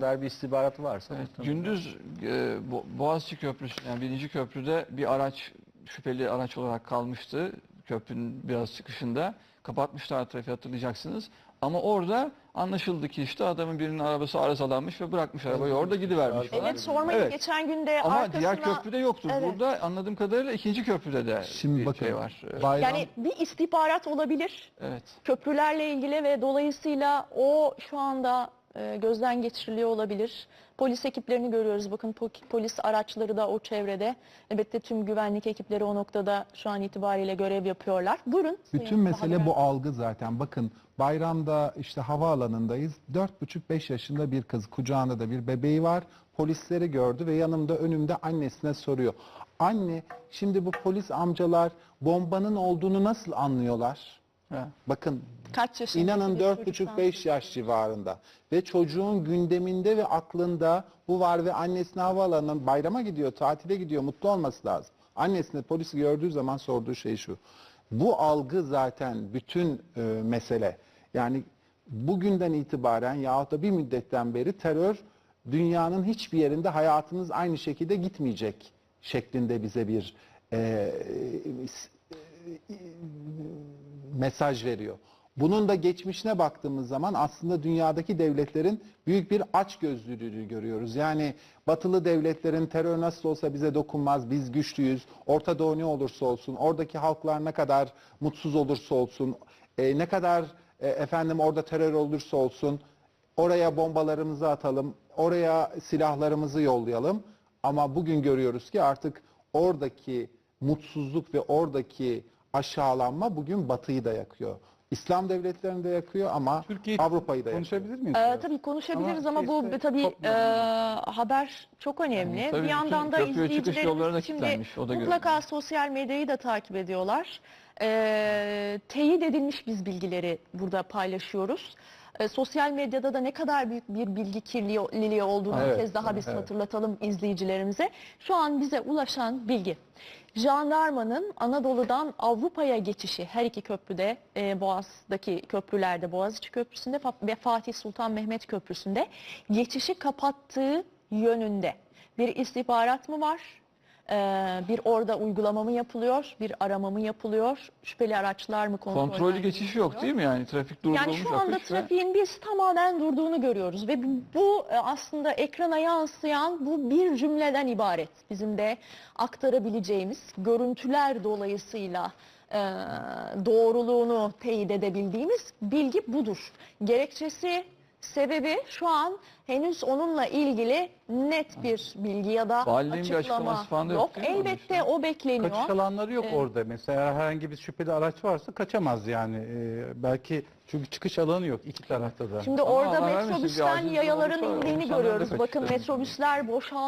kadar bir istihbaratı varsa. Evet, gündüz e, Bo- Boğaziçi Köprüsü yani birinci köprüde bir araç şüpheli araç olarak kalmıştı köprünün biraz çıkışında. Kapatmışlar trafiği hatırlayacaksınız. Ama orada anlaşıldı ki işte adamın birinin arabası arızalanmış ve bırakmış arabayı orada gidivermiş falan. Evet sormayın Evet. geçen günde Ama arkasına... diğer köprüde yoktur. Evet. Burada anladığım kadarıyla ikinci köprüde de Şimdi bir bakın şey var. Bayram Yani bir istihbarat olabilir. Evet. köprülerle ilgili ve dolayısıyla o şu anda e, gözden geçiriliyor olabilir. Polis ekiplerini görüyoruz. Bakın po- polis araçları da o çevrede. Elbette tüm güvenlik ekipleri o noktada şu an itibariyle görev yapıyorlar. Buyurun. Bütün Sayın mesele bu algı zaten. Bakın bayramda işte havaalanındayız. 4,5-5 yaşında bir kız kucağında da bir bebeği var. Polisleri gördü ve yanımda önümde annesine soruyor. Anne şimdi bu polis amcalar bombanın olduğunu nasıl anlıyorlar? Ha. Bakın Kaç yaşında? İnanın 4,5-5 yaş civarında ve çocuğun gündeminde ve aklında bu var ve annesine havaalanına bayrama gidiyor, tatile gidiyor, mutlu olması lazım. Annesine polisi gördüğü zaman sorduğu şey şu. Bu algı zaten bütün e, mesele. Yani bugünden itibaren yahut da bir müddetten beri terör dünyanın hiçbir yerinde hayatınız aynı şekilde gitmeyecek şeklinde bize bir e, mesaj veriyor. Bunun da geçmişine baktığımız zaman aslında dünyadaki devletlerin büyük bir açgözlülüğünü görüyoruz. Yani batılı devletlerin terör nasıl olsa bize dokunmaz, biz güçlüyüz, Orta Doğu ne olursa olsun, oradaki halklar ne kadar mutsuz olursa olsun, e, ne kadar e, efendim orada terör olursa olsun, oraya bombalarımızı atalım, oraya silahlarımızı yollayalım. Ama bugün görüyoruz ki artık oradaki mutsuzluk ve oradaki aşağılanma bugün Batı'yı da yakıyor. İslam devletlerini de yakıyor ama Türkiye Avrupa'yı da yakıyor. konuşabilir miyiz? Ee, tabii konuşabiliriz Ama ama, bu işte tabii e, haber çok önemli. Yani tabii bir yandan da izleyicilerimiz şimdi kilitlenmiş, o da mutlaka sosyal medyayı da takip ediyorlar. Ee, teyit edilmiş biz bilgileri burada paylaşıyoruz. Ee, sosyal medyada da ne kadar büyük bir bilgi kirliliği olduğunu Evet, bir kez daha biz evet. hatırlatalım izleyicilerimize. Şu an bize ulaşan bilgi. Jandarmanın Anadolu'dan Avrupa'ya geçişi her iki köprüde e, Boğaz'daki köprülerde Boğaziçi Köprüsü'nde ve Fatih Sultan Mehmet Köprüsü'nde geçişi kapattığı yönünde bir istihbarat mı var? Ee, bir orada uygulama mı yapılıyor? Bir arama mı yapılıyor? Şüpheli araçlar mı kontrolden Kontrollü geçişi yok değil mi yani? Trafik durdurulmuş yani şu anda akış ve- trafiğin biz tamamen durduğunu görüyoruz ve bu- bu e, aslında ekrana yansıyan bu bir cümleden ibaret. Bizim de aktarabileceğimiz görüntüler dolayısıyla e, doğruluğunu teyit edebildiğimiz bilgi budur. Gerekçesi sebebi şu an henüz onunla ilgili net bir bilgi ya da Valiliğin bir açıklama açıklaması falan da yok. yok değil mi Elbette o bekleniyor. Kaçış alanları yok orada. Mesela herhangi bir şüpheli araç varsa kaçamaz yani. Ee, belki çünkü çıkış alanı yok iki tarafta da. Şimdi Ama orada Allah vermesin, bir metrobüsten acil yayaların olursa indiğini insanlar da görüyoruz. Bakın kaçırır. metrobüsler boşaldı.